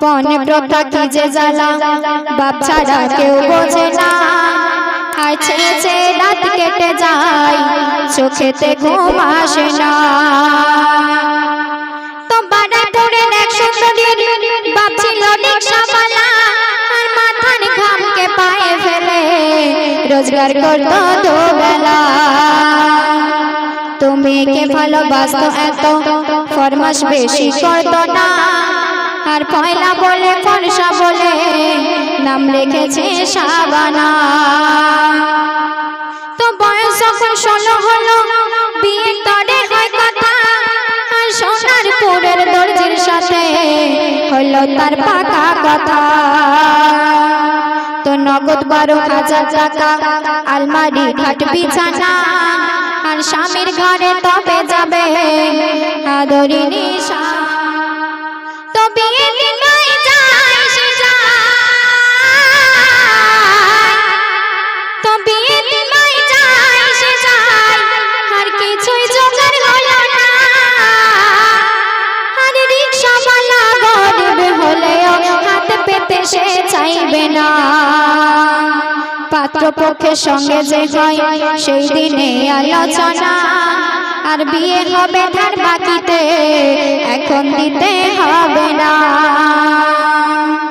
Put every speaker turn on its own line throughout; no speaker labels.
পনে প্রথা কি যে জ্বালা? বাপ ছাড়া কেউ বোঝে না। আর ছেঁচে রাত কেটে যায়, চোখেতে ঘুম আসে না। তো রোজগার করতো দুবেলা। তুমি কে ভালোবাসতো এত? ফরমাস বেশি করতো না। আর পয়লা বলে ফরসা বলে নাম রেখেছে সাবানা তো বয়স যখন ষোলো হলো বিয়ে তরে হয় কথা সোনার পুরের দর্জির সাথে হলো তার পাকা কথা। তো নগদ বারো হাজার টাকা, আলমারি, খাট, বিছানা, আর স্বামীর ঘরে তবে যাবে আদরি নিশা তো বিয়ে দিনই যায় চাইবে না। পাত্র পক্ষের সঙ্গে যে হয় সেই দিনে আলোচনা। আর বিয়ে হবে ধার বাকিতে, এখন দিতে হবে না।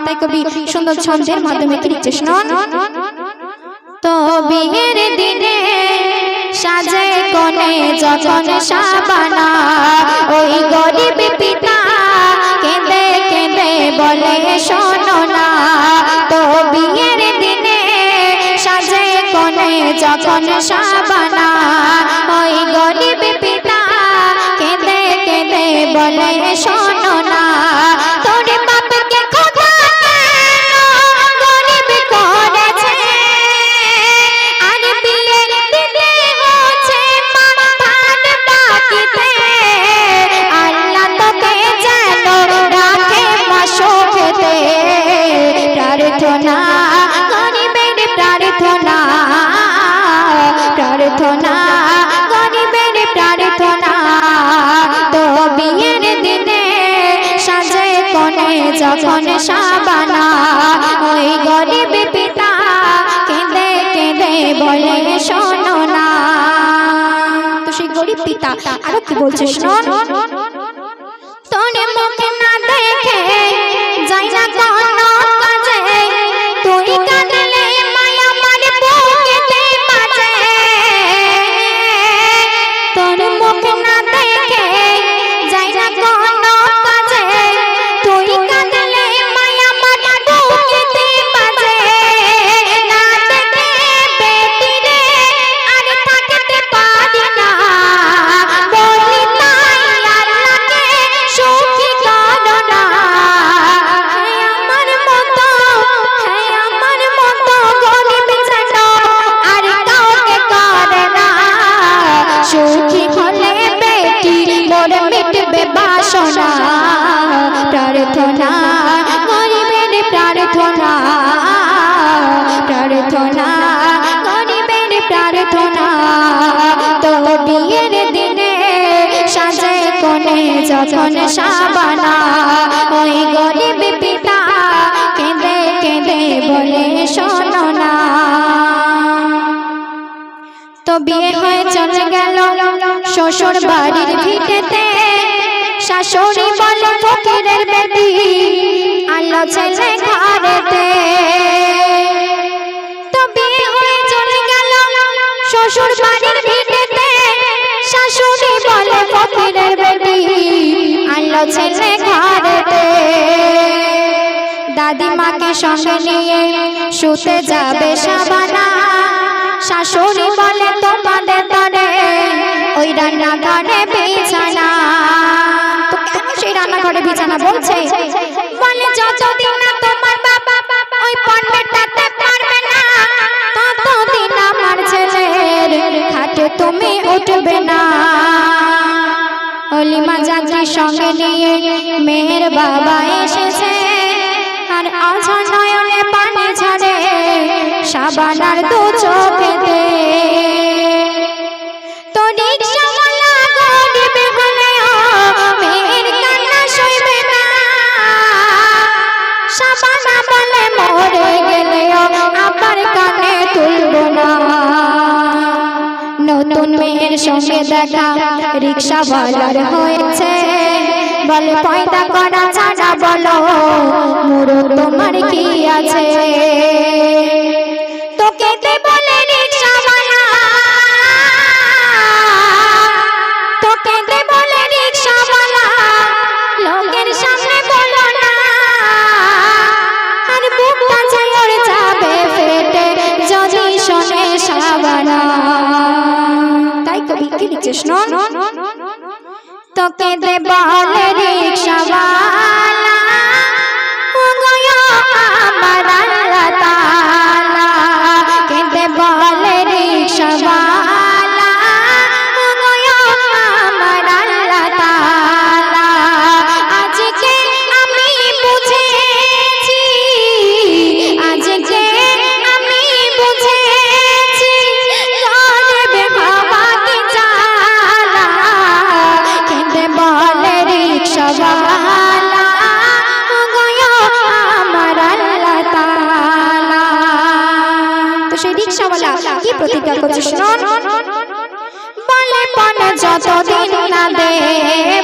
তাই কবি সুন্দর ছন্দের মাধ্যমে কি লিখছে শুনুন তো বিয়ের দিনে সাজে কোণে যখন সাবানা, ওই গরিব পিতা কেঁদে কেঁদে বলে, শোনো না। তো বিয়ের দিনে সাজে কোণে যখন সাবানা কেঁদে পিতা আরও কি বলছে? শোনো বাসনা প্রার্থনা, গরিবের প্রার্থনা প্রার্থনা, গরিবের প্রার্থনা। তো বিয়ের দিনে সাজে কোণে যখন সাবানা, ওই গরিব পিতা কেঁদে কেঁদে বলে, শোনো না। তো বিয়ে হয়ে চলে গেল শ্বশুর বাড়ির ভিটেতে। শাশুড়ি বলে ফকিরের বেটি আলো ছেলে ঘরেতে। তো বিয়ে হয়ে চলে গেল শ্বশুর বাড়ির ভিটেতে, শাশুড়ি বলে ফকিরের বেটি আলো ছেলে ঘরেতে। দাদিমাকে সঙ্গে নিয়ে শুতে যাবে সাবানা তুমি উঠবে না। অলিমা যাত্রীর সঙ্গে নিয়ে মেয়ের বাবা এসেছে। আর আছা নয়নে পানি ছাড়ে সাবানার দু চোখেতে সঙ্গে দেখা রিক্সা বলার হয়েছে। বলে, পয়দা করা ছাড়া বলো মুরো তোমার কি আছে? তোকে দে তাই কবি কি লিখছে শোন তোকে দে বলে রিক্সাওয়ালা শুনুন বলে পন যতদিন না দেব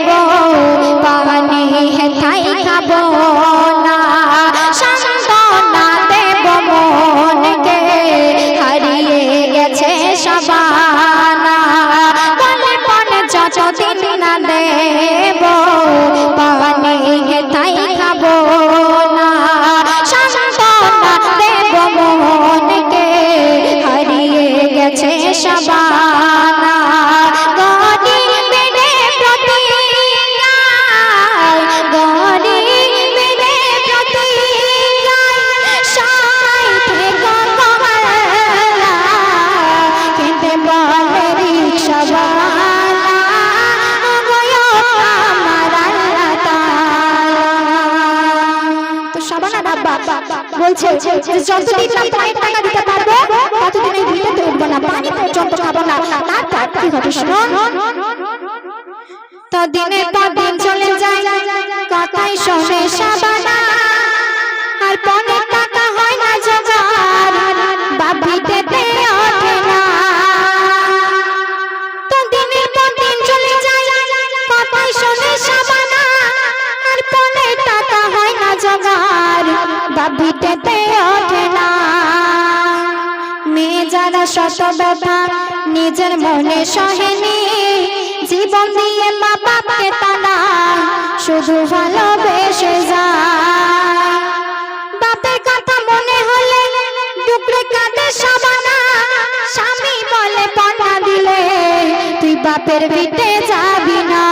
বলছে যে যতদিন না পায়ের টাকা দিতে পারব, ততদিন এই ভিড়ে উঠবো না, পানি পর্যন্ত খাব না। তারপর কি হবে শোন তো দিনের পর দিন চলে যায় কথাই শোনে সাবানা। শত ব্যথা নিজের মনে সহেনি। জীবন দিয়ে মা তারা শুধু ভালোবেসে বাপের কথা মনে হলে ডুকরে কাঁদে সাবানা, স্বামী বলে পনা দিলে, তুই বাপের ভিটে যাবি না।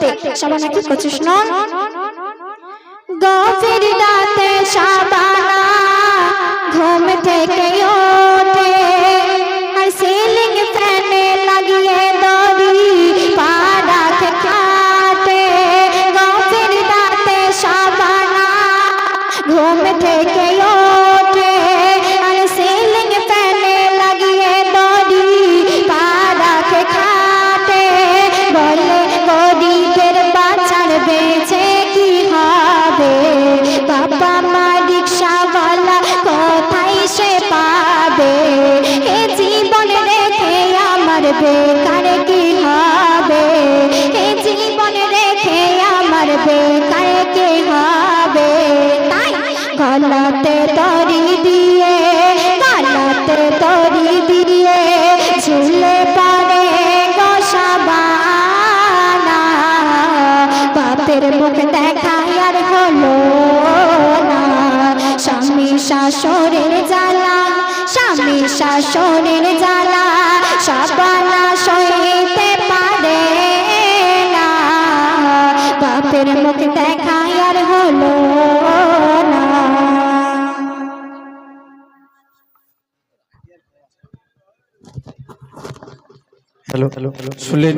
সেই সবাই নাকি করছিস না গফির রাতে সাবানা ঘুম থেকে ওঠে তরি দিয়ে, কালাতে তরি দিয়ে, ঝুলে পড়ে বাপের মুখ দেখায় আর হলো না। স্বামী শাশুড়ের জ্বালা, স্বামী শাশুড়ের
শুনলেন?